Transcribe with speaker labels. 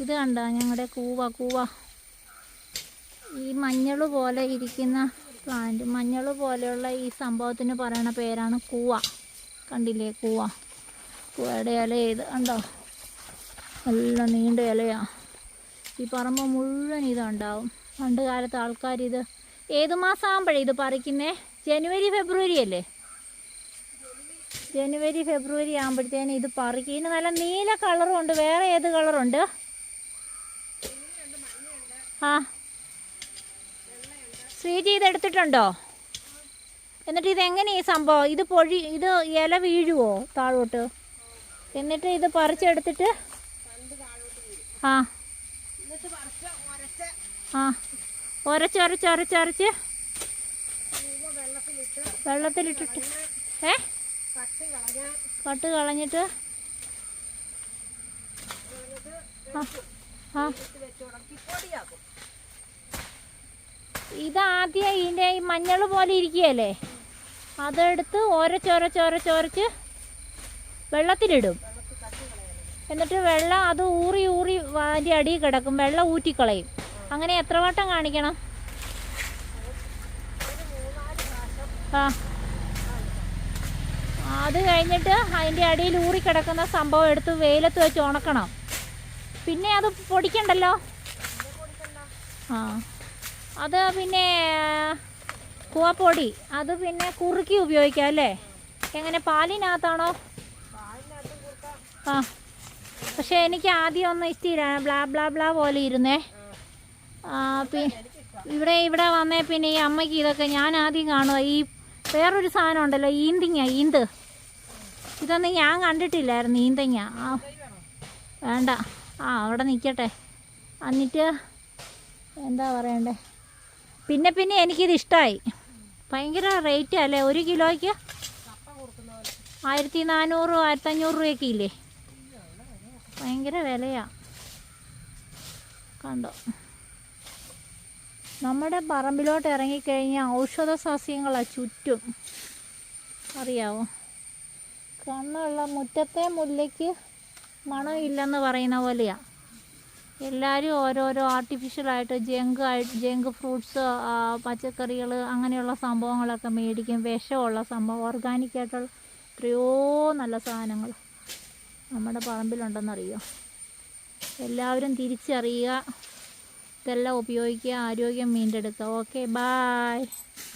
Speaker 1: ഇത് കണ്ട? ഞങ്ങളുടെ കൂവ കൂവ. ഈ മഞ്ഞൾ പോലെ ഇരിക്കുന്ന പ്ലാന്റ് മഞ്ഞൾ പോലെയുള്ള ഈ സംഭവത്തിന് പറയുന്ന പേരാണ് കൂവ. കണ്ടില്ലേ കൂവ? കൂവയുടെ ഇല ഇത് കണ്ടോ? നല്ല നീണ്ട ഇലയാ. ഈ പറമ്പ് മുഴുവൻ ഇതുണ്ടാവും പണ്ട് കാലത്ത് ആൾക്കാർ ഇത് ഏത് മാസമാകുമ്പോഴേ ഇത് പറിക്കുന്നേ? ജനുവരി ഫെബ്രുവരി അല്ലേ? ജനുവരി ഫെബ്രുവരി ആകുമ്പോഴത്തേന് ഇത് പറിക്കും. ഇതിന് നല്ല നീല കളറും ഉണ്ട്. വേറെ ഏത് കളറുണ്ട് ആ. ശ്രീജി ഇത് എടുത്തിട്ടുണ്ടോ? എന്നിട്ട് ഇത് എങ്ങനെ ഈ സംഭവം? ഇത് പൊഴി ഇത് ഇല വീഴുവോ താഴോട്ട്? എന്നിട്ട് ഇത് പറിച്ചെടുത്തിട്ട്? ആ. ആ. ഒരച്ച് ഒരച്ച് ഒരച്ച് ഒരച്ച് വെള്ളത്തിലിട്ടിട്ട്. ഏ? കട്ട് കളഞ്ഞിട്ട് ഇതാദ്യം ഇതിന്റെ ഈ മഞ്ഞൾ പോലെ ഇരിക്കുകയല്ലേ? അതെടുത്ത് ഒരച്ചൊരച്ചൊരച്ചൊരച്ച് വെള്ളത്തിലിടും. എന്നിട്ട് വെള്ളം അത് ഊറി ഊറി അതിന്റെ അടി കിടക്കും. വെള്ളം ഊറ്റിക്കളയും. അങ്ങനെ എത്ര വട്ടം കാണിക്കണം? ആ. അത് കഴിഞ്ഞിട്ട് അതിന്റെ അടിയിൽ ഊറി കിടക്കുന്ന സംഭവം എടുത്ത് വെയിലത്ത് വെച്ച് ഉണക്കണം. പിന്നെ അത് പൊടിക്കണ്ടല്ലോ? ആ. അത് പിന്നെ കൂവപ്പൊടി. അത് പിന്നെ കുറുക്കി ഉപയോഗിക്കാം അല്ലേ? എങ്ങനെ പാലിനകത്താണോ? ആ. പക്ഷേ എനിക്ക് ആദ്യം ഒന്ന് ഇഷ്ടമില്ല ബ്ലാ ബ്ലാ ബ്ലാ പോലെ ഇരുന്നേ. ഇവിടെ ഇവിടെ വന്നേ പിന്നെ ഈ അമ്മയ്ക്ക് ഇതൊക്കെ ഞാൻ ആദ്യം കാണുക ഈ വേറൊരു സാധനം ഉണ്ടല്ലോ ഈന്തിങ്ങ ഈന്ത്. ഇതൊന്നും ഞാൻ കണ്ടിട്ടില്ലായിരുന്നു ഈന്തങ്ങ ആ വേണ്ട. ആ അവിടെ നിൽക്കട്ടെ എന്നിട്ട് എന്താ പറയണ്ടേ? പിന്നെ പിന്നെ എനിക്കിത് ഇഷ്ടമായി ഭയങ്കര റേറ്റ് അല്ലേ? ഒരു കിലോയ്ക്ക് ആയിരത്തി നാനൂറ് ആയിരത്തഞ്ഞൂറ് രൂപയൊക്കെ ഇല്ലേ? ഭയങ്കര വിലയാ. കണ്ടോ? നമ്മുടെ പറമ്പിലോട്ട് ഇറങ്ങിക്കഴിഞ്ഞാൽ ഔഷധ സസ്യങ്ങളാണ് ചുറ്റും. അറിയാവോ? കണ്ണുള്ള മുറ്റത്തെ മുല്ലയ്ക്ക് മണമില്ലെന്ന് പറയുന്ന പോലെയാണ് എല്ലാവരും ഓരോരോ ആർട്ടിഫിഷ്യലായിട്ട് ജങ്ക് ആയിട്ട് ജങ്ക് ഫ്രൂട്ട്സ് പച്ചക്കറികൾ അങ്ങനെയുള്ള സംഭവങ്ങളൊക്കെ മേടിക്കും. വിഷമുള്ള സംഭവം ഓർഗാനിക്കായിട്ടുള്ള എത്രയോ നല്ല സാധനങ്ങൾ നമ്മുടെ പറമ്പിലുണ്ടെന്നറിയോ? എല്ലാവരും തിരിച്ചറിയുക. ഇതെല്ലാം ഉപയോഗിക്കുക ആരോഗ്യം വീണ്ടെടുക്കുക. Okay bye